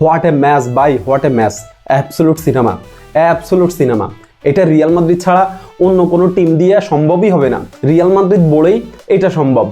What a match by what a match absolute cinema absolute cinema এটা Real Madrid ছাড়া অন্য কোনো team দিয়ে সম্ভবই হবে না। রিয়াল মাদ্রিদ বলেই এটা সম্ভব।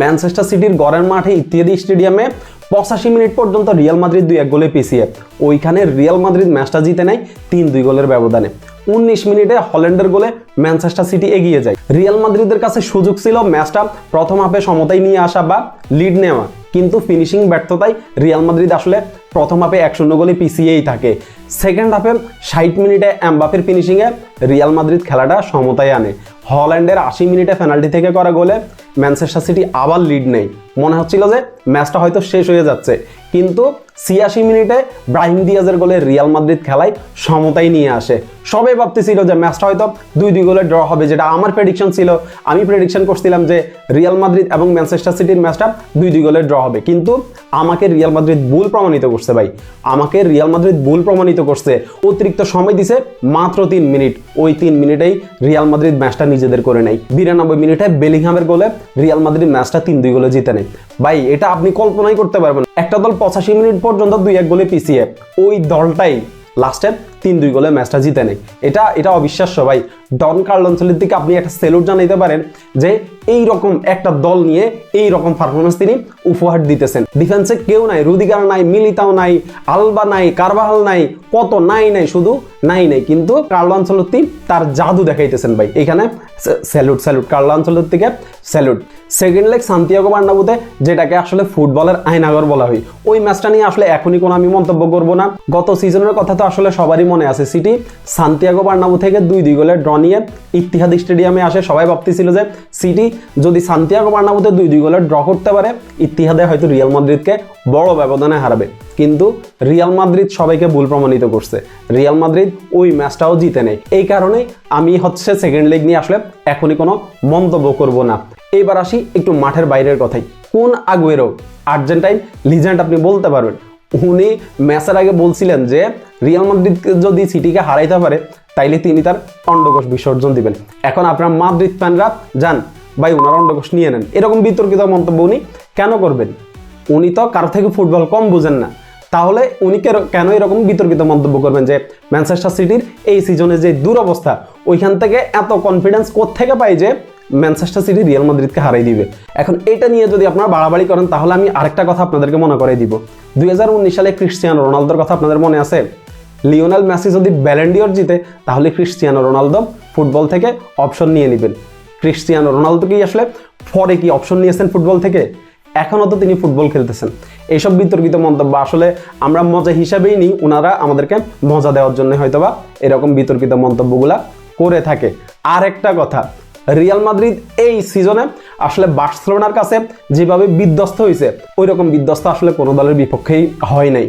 ম্যানচেস্টার সিটির গড়ের মাঠে ইত্যাদি স্টেডিয়ামে পঁচাশি মিনিট পর্যন্ত রিয়াল মাদ্রিদ দুই এক গোলে পিছিয়ে। ওইখানে রিয়াল মাদ্রিদ ম্যাচটা জিতে নেয় তিন দুই গোলের ব্যবধানে। উনিশ মিনিটে হল্যান্ডের গোলে ম্যানচেস্টার সিটি এগিয়ে যায়। রিয়াল মাদ্রিদের কাছে সুযোগ ছিল ম্যাচটা প্রথম হাফে সমতায় নিয়ে আসা বা লিড নেওয়া। কিন্তু ফিনিশিং ব্যর্থতায় রিয়াল মাদ্রিদ আসলে প্রথম হাফে এক শূন্য গোলে পিছিয়েই থাকে। সেকেন্ড হাফে ষাট মিনিটে অ্যাম্বাফের ফিনিশিংয়ে রিয়াল মাদ্রিদ খেলাটা সমতায় আনে। হল্যান্ডের আশি মিনিটে পেনাল্টি থেকে করা গোলে ম্যানচেস্টার সিটি আবার লিড নেই মনে হচ্ছিল যে ম্যাচটা হয়তো শেষ হয়ে যাচ্ছে। কিন্তু ছিয়াশি মিনিটে ব্রাহিম দিয়াজের গোলে রিয়াল মাদ্রিদ খেলায় সমতাই নিয়ে আসে। সবাই ভাবতেছিল যে ম্যাচটা হয়তো দুই দুই গোলে ড্র হবে, যেটা আমার প্রেডিকশন ছিল। আমি প্রেডিকশন করছিলাম যে রিয়াল মাদ্রিদ এবং ম্যানচেস্টার সিটির ম্যাচটা দুই দুই গোলে ড্র হবে। কিন্তু আমাকে রিয়াল মাদ্রিদ ভুল প্রমাণিত করছে। ভাই। আমাকে রিয়াল মাদ্রিদ ভুল প্রমাণিত করছে। অতিরিক্ত সময় দিছে মাত্র তিন মিনিট। ওই তিন মিনিটেই রিয়াল মাদ্রিদ ম্যাচটা নিজেদের করে নেয়। বিরানব্বই মিনিটে বেলিংহামের গোলে রিয়াল মাদ্রিদ ম্যাচটা তিন দুই গোলে জিতে নেয়। ভাই, এটা আপনি কল্পনাই করতে পারবেন একটা দল পঁচাশি মিনিট পর্যন্ত দুই এক গোলে পিছিয়ে। ওই দলটাই লাস্টে তিন দুই গোলে ম্যাচটা জিতে নেয়। এটা এটা অবিশ্বাস্য ভাই। ডন কার্লনসেলের দিকে আপনি একটা সেলুট জানাইতে পারেন যে এই রকম একটা দল নিয়ে এই রকম পারফরমেন্স তিনি উপহার দিতেছেন। ডিফেন্সে কেউ নাই, রুদিগার নাই, মিলিতাও নাই, আলবা নাই কারবাহাল নাই, কত নাই নাই, শুধু নাই নাই। কিন্তু কার্লো আঞ্চলতি তার জাদু দেখাইতেছেন ভাই। এখানে স্যালুট স্যালুট কার্লো আঞ্চলের থেকে স্যালুট সেকেন্ড লেগ সান্তিয়াগো বার্নাবুতে, যেটাকে আসলে ফুটবলের আয়নাগর বলা হয়। ওই ম্যাচটা নিয়ে আসলে এখনই কোনো আমি মন্তব্য করব না। গত সিজনের কথা তো আসলে সবারই মনে আছে সিটি, সান্তিয়াগো বার্নাবু থেকে দুই দুই গোলের ড্র নিয়ে ইতিহাদ স্টেডিয়ামে আসে। সবাই ভাবতেছিল যে সিটি যদি সান্তিয়াগো বার্নাবুতে দুই দুই গোলের ড্র করতে পারে ইতিহাদে হয়তো রিয়াল মাদ্রিদকে বড় ব্যবধানে হারাবে। কিন্তু রিয়াল মাদ্রিদ সবাইকে ভুল প্রমাণিত করছে। রিয়াল মাদ্রিদ ওই ম্যাচটাও জিতে নেয় এই কারণেই আমি হচ্ছে সেকেন্ড লেগ নিয়ে আসলে এখনই কোনো মন্তব্য করব না। এবার আসি একটু মাঠের বাইরের কথাই। কোন আগুয়েরো আর্জেন্টাইন লিজেন্ড আপনি বলতে পারবেন? উনি ম্যাচের আগে বলছিলেন যে রিয়াল মাদ্রিদ যদি সিটিকে হারাইতে পারে, তাইলে তিনি তার অন্ডকোষ বিসর্জন দিবেন। এখন আপনার মাদ্রিদ ফ্যানরা যান, ভাই ওনার অন্ডকোষ নিয়ে নেন। এরকম বিতর্কিত মন্তব্য উনি কেন করবেন? উনি তো কারও থেকে ফুটবল কম বুঝেন না। তাহলে উনি কেন- এরকম বিতর্কিত মন্তব্য করবেন যে ম্যানচেস্টার সিটির এই সিজনে যে দুরবস্থা, ওইখান থেকে এত কনফিডেন্স থেকে পাই যে ম্যানচেস্টার সিটি রিয়াল মাদ্রিদকে হারাই দিবে? এখন এটা নিয়ে যদি আপনারা বাড়াবাড়ি করেন, তাহলে আমি আরেকটা কথা আপনাদেরকে মনে করাই দিব। দুই হাজার উনিশ সালে ক্রিশ্চিয়ানো রোনালদোর কথা আপনাদের মনে আছে? লিওনেল মেসি যদি ব্যালেন্ডিওর জিতে, তাহলে ক্রিশ্চিয়ানো রোনালদো ফুটবল থেকে অপশন নিয়ে নেবেন। ক্রিশ্চিয়ানো রোনালদো কি আসলে? ফরে কি অপশন নিয়েছেন ফুটবল থেকে? এখনও তো তিনি ফুটবল খেলতেছেন। এইসব বিতর্কিত মন্তব্য আসলে আমরা মজা হিসাবেই নিই ওনারা আমাদেরকে মজা দেওয়ার জন্য হয়তোবা এরকম বিতর্কিত মন্তব্যগুলা করে থাকে। আর একটা কথা রিয়াল মাদ্রিদ এই সিজনে আসলে বার্সেলোনার কাছে যেভাবে বিধ্বস্ত হয়েছে ওই রকম বিধ্বস্ত আসলে কোনো দলের বিপক্ষেই হয় নাই।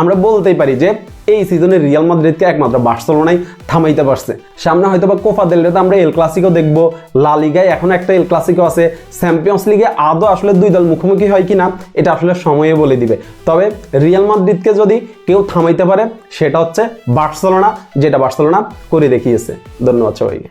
আমরা বলতেই পারি যে এই সিজনে রিয়াল মাদ্রিদকে একমাত্র বার্সেলোনাই থামাইতে পারছে। সামনে হয়তো বা কোফা দেল আমরা এল ক্লাসিকো দেখব লা লিগায় এখন একটা এল ক্লাসিকো আছে চ্যাম্পিয়ন্স লিগে আদৌ আসলে দুই দল মুখোমুখি হয় কিনা, এটা আসলে সময়ে বলে দিবে। তবে রিয়াল মাদ্রিদকে যদি কেউ থামাইতে পারে, সেটা হচ্ছে বার্সেলোনা, যেটা বার্সেলোনা করে দেখিয়েছে। ধন্যবাদ সবাইকে।